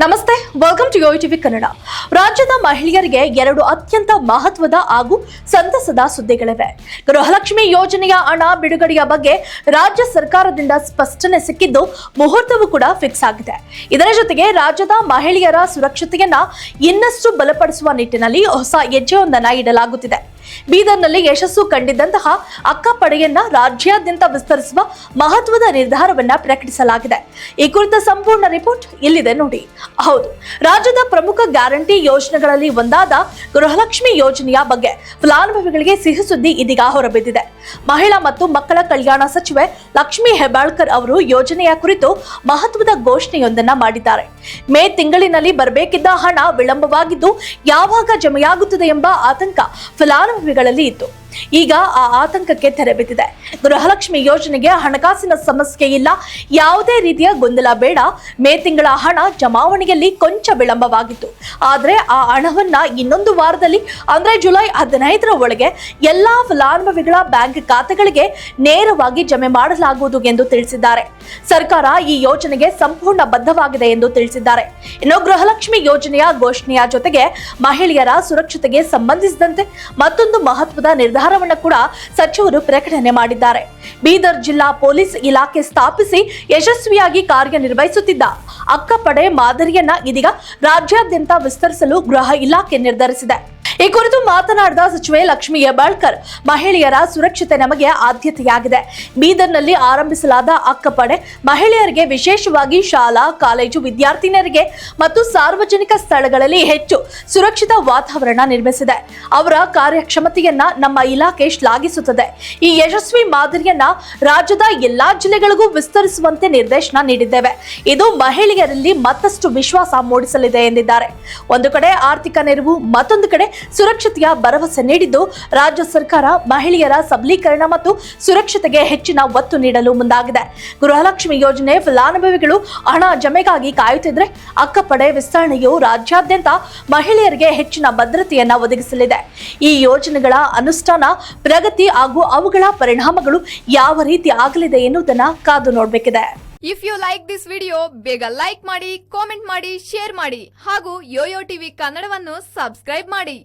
ನಮಸ್ತೆ welcome to yo TV Kannada ರಾಜ್ಯದ ಮಹಿಳೆಯರಿಗೆ ಎರಡು ಅತ್ಯಂತ ಮಹತ್ವದ ಹಾಗೂ ಸಂತಸದ ಸುದ್ದಿಗಳಿವೆ. ಗೃಹಲಕ್ಷ್ಮಿ ಯೋಜನೆಯ ಹಣ ಬಿಡುಗಡೆಯ ಬಗ್ಗೆ ರಾಜ್ಯ ಸರ್ಕಾರದಿಂದ ಸ್ಪಷ್ಟನೆ ಸಿಕ್ಕಿದ್ದು ಮುಹೂರ್ತವೂ ಕೂಡ ಫಿಕ್ಸ್ ಆಗಿದೆ. ಇದರ ಜೊತೆಗೆ ರಾಜ್ಯದ ಮಹಿಳೆಯರ ಸುರಕ್ಷತೆಯನ್ನ ಇನ್ನಷ್ಟು ಬಲಪಡಿಸುವ ನಿಟ್ಟಿನಲ್ಲಿ ಹೊಸ ಹೆಜ್ಜೆಯೊಂದನ್ನು ಇಡಲಾಗುತ್ತಿದೆ. ಬೀದರ್ನಲ್ಲಿ ಯಶಸ್ಸು ಕಂಡಿದ್ದಂತಹ ಅಕ್ಕಪಡೆಯನ್ನ ರಾಜ್ಯಾದ್ಯಂತ ವಿಸ್ತರಿಸುವ ಮಹತ್ವದ ನಿರ್ಧಾರವನ್ನ ಪ್ರಕಟಿಸಲಾಗಿದೆ. ಈ ಕುರಿತ ಸಂಪೂರ್ಣ ರಿಪೋರ್ಟ್ ಇಲ್ಲಿದೆ ನೋಡಿ. ಹೌದು, ರಾಜ್ಯದ ಪ್ರಮುಖ ಗ್ಯಾರಂಟಿ ಯೋಜನೆಗಳಲ್ಲಿ ಒಂದಾದ ಗೃಹಲಕ್ಷ್ಮಿ ಯೋಜನೆಯ ಬಗ್ಗೆ ಫಲಾನುಭವಿಗಳಿಗೆ ಸಿಹಿ ಸುದ್ದಿ ಇದೀಗ ಹೊರಬಿದ್ದಿದೆ. ಮಹಿಳಾ ಮತ್ತು ಮಕ್ಕಳ ಕಲ್ಯಾಣ ಸಚಿವೆ ಲಕ್ಷ್ಮಿ ಹೆಬ್ಬಾಳ್ಕರ್ ಅವರು ಯೋಜನೆಯ ಕುರಿತು ಮಹತ್ವದ ಘೋಷಣೆಯೊಂದನ್ನ ಮಾಡಿದ್ದಾರೆ. ಮೇ ತಿಂಗಳಿನಲ್ಲಿ ಬರಬೇಕಿದ್ದ ಹಣ ವಿಳಂಬವಾಗಿದ್ದು, ಯಾವಾಗ ಜಮೆಯಾಗುತ್ತದೆ ಎಂಬ ಆತಂಕ ಫಲಾನುಭವಿಗಳಲ್ಲಿ ಇತ್ತು. ಈಗ ಆ ಆತಂಕಕ್ಕೆ ತೆರೆ ಬಿದ್ದಿದೆ. ಗೃಹಲಕ್ಷ್ಮಿ ಯೋಜನೆಗೆ ಹಣಕಾಸಿನ ಸಮಸ್ಯೆ ಇಲ್ಲ. ಯಾವುದೇ ರೀತಿಯ ಗೊಂದಲ ಬೇಡ. ಮೇ ತಿಂಗಳ ಹಣ ಜಮಾವಣೆಯಲ್ಲಿ ಕೊಂಚ ವಿಳಂಬವಾಗಿತ್ತು. ಆದರೆ ಆ ಹಣವನ್ನ ಇನ್ನೊಂದು ವಾರದಲ್ಲಿ, ಅಂದ್ರೆ ಜುಲೈ ಹದಿನೈದರ ಒಳಗೆ ಎಲ್ಲಾ ಫಲಾನುಭವಿಗಳ ಬ್ಯಾಂಕ್ ಖಾತೆಗಳಿಗೆ ನೇರವಾಗಿ ಜಮೆ ಮಾಡಲಾಗುವುದು ಎಂದು ತಿಳಿಸಿದ್ದಾರೆ. ಸರ್ಕಾರ ಈ ಯೋಜನೆಗೆ ಸಂಪೂರ್ಣ ಬದ್ಧವಾಗಿದೆ ಎಂದು ತಿಳಿಸಿದ್ದಾರೆ. ಇನ್ನು ಗೃಹಲಕ್ಷ್ಮಿ ಯೋಜನೆಯ ಘೋಷಣೆಯ ಜೊತೆಗೆ ಮಹಿಳೆಯರ ಸುರಕ್ಷತೆಗೆ ಸಂಬಂಧಿಸಿದಂತೆ ಮತ್ತೊಂದು ಮಹತ್ವದ ನಿರ್ಧಾರವನ್ನು ಕೂಡ ಸಚಿವರು ಪ್ರಕಟಣೆ ಮಾಡಿದ್ದಾರೆ. ಬೀದರ್ ಜಿಲ್ಲಾ ಪೊಲೀಸ್ ಇಲಾಖೆ ಸ್ಥಾಪಿಸಿ ಯಶಸ್ವಿಯಾಗಿ ಕಾರ್ಯನಿರ್ವಹಿಸುತ್ತಿದ್ದ ಅಕ್ಕಪಡೆ ಮಾದರಿಯನ್ನ ಇದೀಗ ರಾಜ್ಯಾದ್ಯಂತ ವಿಸ್ತರಿಸಲು ಗೃಹ ಇಲಾಖೆ ನಿರ್ಧರಿಸಿದೆ. ಈ ಕುರಿತು ಮಾತನಾಡಿದ ಸಚಿವೆ ಲಕ್ಷ್ಮಿ ಹೆಬ್ಬಾಳ್ಕರ್, ಮಹಿಳೆಯರ ಸುರಕ್ಷತೆ ನಮಗೆ ಆದ್ಯತೆಯಾಗಿದೆ. ಬೀದರ್ನಲ್ಲಿ ಆರಂಭಿಸಲಾದ ಅಕ್ಕಪಡೆ ಮಹಿಳೆಯರಿಗೆ ವಿಶೇಷವಾಗಿ ಶಾಲಾ, ಕಾಲೇಜು ವಿದ್ಯಾರ್ಥಿನಿಯರಿಗೆ ಮತ್ತು ಸಾರ್ವಜನಿಕ ಸ್ಥಳಗಳಲ್ಲಿ ಹೆಚ್ಚು ಸುರಕ್ಷಿತ ವಾತಾವರಣ ನಿರ್ಮಿಸಿದೆ. ಅವರ ಕಾರ್ಯಕ್ಷಮತೆಯನ್ನ ನಮ್ಮ ಇಲಾಖೆ ಶ್ಲಾಘಿಸುತ್ತದೆ. ಈ ಯಶಸ್ವಿ ಮಾದರಿಯನ್ನ ರಾಜ್ಯದ ಎಲ್ಲಾ ಜಿಲ್ಲೆಗಳಿಗೂ ವಿಸ್ತರಿಸುವಂತೆ ನಿರ್ದೇಶನ ನೀಡಿದ್ದೇವೆ. ಇದು ಮಹಿಳೆಯರಲ್ಲಿ ಮತ್ತಷ್ಟು ವಿಶ್ವಾಸ ಮೂಡಿಸಲಿದೆ ಎಂದಿದ್ದಾರೆ. ಒಂದು ಕಡೆ ಆರ್ಥಿಕ ನೆರವು, ಮತ್ತೊಂದು ಕಡೆ ಸುರಕ್ಷತೆಯ ಭರವಸೆ ನೀಡಿದ್ದು ರಾಜ್ಯ ಸರ್ಕಾರ ಮಹಿಳೆಯರ ಸಬಲೀಕರಣ ಮತ್ತು ಸುರಕ್ಷತೆಗೆ ಹೆಚ್ಚಿನ ಒತ್ತು ನೀಡಲು ಮುಂದಾಗಿದೆ. ಗೃಹಲಕ್ಷ್ಮಿ ಯೋಜನೆ ಫಲಾನುಭವಿಗಳು ಹಣ ಜಮೆಗಾಗಿ ಕಾಯುತ್ತಿದ್ರೆ ಅಕ್ಕಪಡೆ ವಿಸ್ತರಣೆಯು ರಾಜ್ಯಾದ್ಯಂತ ಮಹಿಳೆಯರಿಗೆ ಹೆಚ್ಚಿನ ಭದ್ರತೆಯನ್ನ ಒದಗಿಸಲಿದೆ. ಈ ಯೋಜನೆಗಳ ಅನುಷ್ಠಾನ ಪ್ರಗತಿ ಹಾಗೂ ಅವುಗಳ ಪರಿಣಾಮಗಳು ಯಾವ ರೀತಿ ಆಗಲಿದೆ ಎನ್ನುವುದನ್ನ ಕಾದು ನೋಡಬೇಕಿದೆ. If you like this video ಬೇಗ ಲೈಕ್ ಮಾಡಿ ಕಾಮೆಂಟ್ ಮಾಡಿ ಶೇರ್ ಮಾಡಿ ಹಾಗೂ ಯೋಯೋ ಟಿವಿ ಕನ್ನಡವನ್ನು ಸಬ್ಸ್ಕ್ರೈಬ್ ಮಾಡಿ.